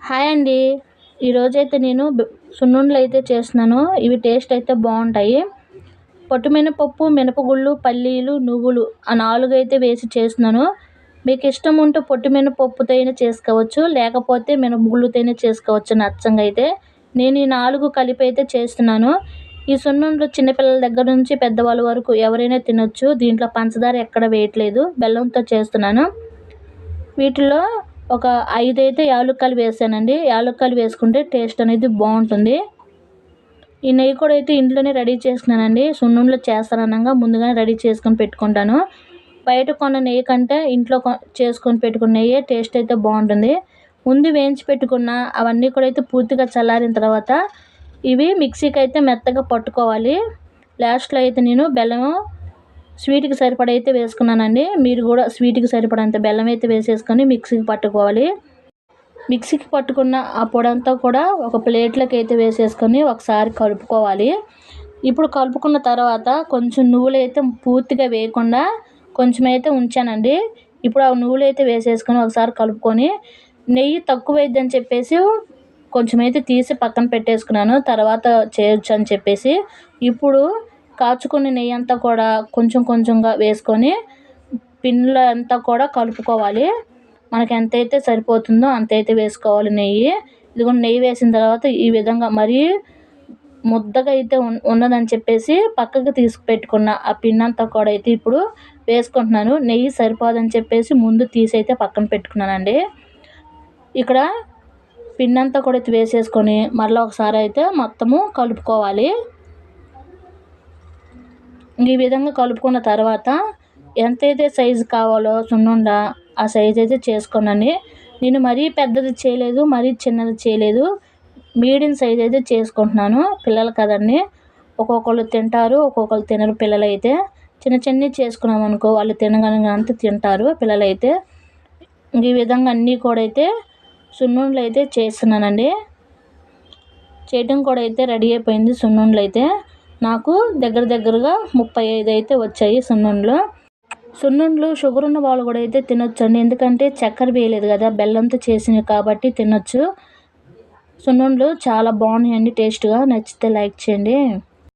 Hi అండి. ఈరోజైతే నేను సున్నుండలు అయితే చేస్తున్నాను. ఇవి టేస్ట్ అయితే బాగుంటాయి పొట్టు మినపప్పు మినపగుళ్ళు పల్లీలు నువ్వులు ఆ నాలుగు అయితే వేసి చేస్తున్నాను. మీకు ఇష్టం ఉంటే పొట్టు మినపప్పుతో అయినా చేసుకోవచ్చు లేకపోతే మినపగుళ్ళతో అయినా చేసుకోవచ్చు నచ్చంగా అయితే నేను ఈ నాలుగు కలిపి అయితే చేస్తున్నాను. ఈ సున్నుండలు చిన్నపిల్లల దగ్గర నుంచి పెద్దవాళ్ళ వరకు ఎవరైనా తినొచ్చు. దీంట్లో పంచదార ఎక్కడ వేయట్లేదు. బెల్లంతో చేస్తున్నాను. వీటిలో ఒక ఐదు అయితే వేసానండి. యాలుక్కలు వేసుకుంటే టేస్ట్ అనేది బాగుంటుంది. ఈ నెయ్యి కూడా అయితే ఇంట్లోనే రెడీ చేసుకున్నానండి సున్నుండలు చేస్తాననగా ముందుగానే రెడీ చేసుకొని పెట్టుకుంటాను. బయట కొన్న నెయ్యి కంటే ఇంట్లో చేసుకొని పెట్టుకున్న నెయ్యి టేస్ట్ అయితే బాగుంటుంది. ముందు వేయించి పెట్టుకున్న అవన్నీ కూడా అయితే పూర్తిగా చల్లారిన తర్వాత ఇవి మిక్సీకి అయితే మెత్తగా పట్టుకోవాలి. లాస్ట్లో అయితే నేను బెల్లం స్వీట్కి సరిపడ అయితే వేసుకున్నానండి. మీరు కూడా స్వీట్కి సరిపడంత బెల్లం అయితే వేసేసుకొని మిక్సీకి పట్టుకోవాలి. మిక్సీకి పట్టుకున్న ఆ పొడంతా కూడా ఒక ప్లేట్లోకి అయితే వేసేసుకొని ఒకసారి కలుపుకోవాలి. ఇప్పుడు కలుపుకున్న తర్వాత కొంచెం నువ్వులు అయితే పూర్తిగా వేయకుండా కొంచెం అయితే ఉంచానండి. ఇప్పుడు ఆ నువ్వులు అయితే వేసేసుకొని ఒకసారి కలుపుకొని నెయ్యి తక్కువైద్దని చెప్పేసి కొంచెం అయితే తీసి పక్కన పెట్టేసుకున్నాను. తర్వాత చేయొచ్చు అని చెప్పేసి. ఇప్పుడు కాచుకున్న నెయ్యి అంతా కూడా కొంచెం కొంచెంగా వేసుకొని పిన్నుల అంతా కూడా కలుపుకోవాలి. మనకి ఎంతైతే సరిపోతుందో అంతైతే వేసుకోవాలి నెయ్యి. ఇదిగో నెయ్యి వేసిన తర్వాత ఈ విధంగా మరీ ముద్దగా అయితే ఉన్నదని చెప్పేసి పక్కకు తీసి పెట్టుకున్న ఆ పిన్ అంతా కూడా అయితే ఇప్పుడు వేసుకుంటున్నాను. నెయ్యి సరిపోదని చెప్పేసి ముందు తీసి అయితే పక్కన పెట్టుకున్నానండి. ఇక్కడ పిన్ అంతా కూడా అయితే వేసేసుకొని మళ్ళీ ఒకసారి అయితే మొత్తము కలుపుకోవాలి. ఈ విధంగా కలుపుకున్న తర్వాత ఎంతైతే సైజు కావాలో సున్నుండ ఆ సైజు అయితే చేసుకోనండి. నేను మరీ పెద్దది చేయలేదు మరీ చిన్నది చేయలేదు. మీడియం సైజ్ అయితే చేసుకుంటున్నాను. పిల్లలు కదండి ఒక్కొక్కళ్ళు తింటారు ఒక్కొక్కరు తినరు పిల్లలు అయితే చిన్న చిన్నవి చేసుకున్నాం అనుకో వాళ్ళు తినగలిగిన అంత తింటారు పిల్లలైతే. ఈ విధంగా అన్నీ కూడా అయితే సున్నుండలు అయితే చేస్తున్నానండి. చేయటం కూడా అయితే రెడీ అయిపోయింది సున్నుండలు అయితే. నాకు దగ్గర దగ్గరగా ముప్పై ఐదు అయితే వచ్చాయి సున్నుండలు. సున్నుండ్లు షుగర్ ఉన్న వాళ్ళు కూడా అయితే తినొచ్చండి. ఎందుకంటే చక్కెర వేయలేదు కదా బెల్లంతో చేసినవి కాబట్టి తినొచ్చు. సున్నుండ్లు చాలా బాగున్నాయండి టేస్ట్గా. నచ్చితే లైక్ చేయండి.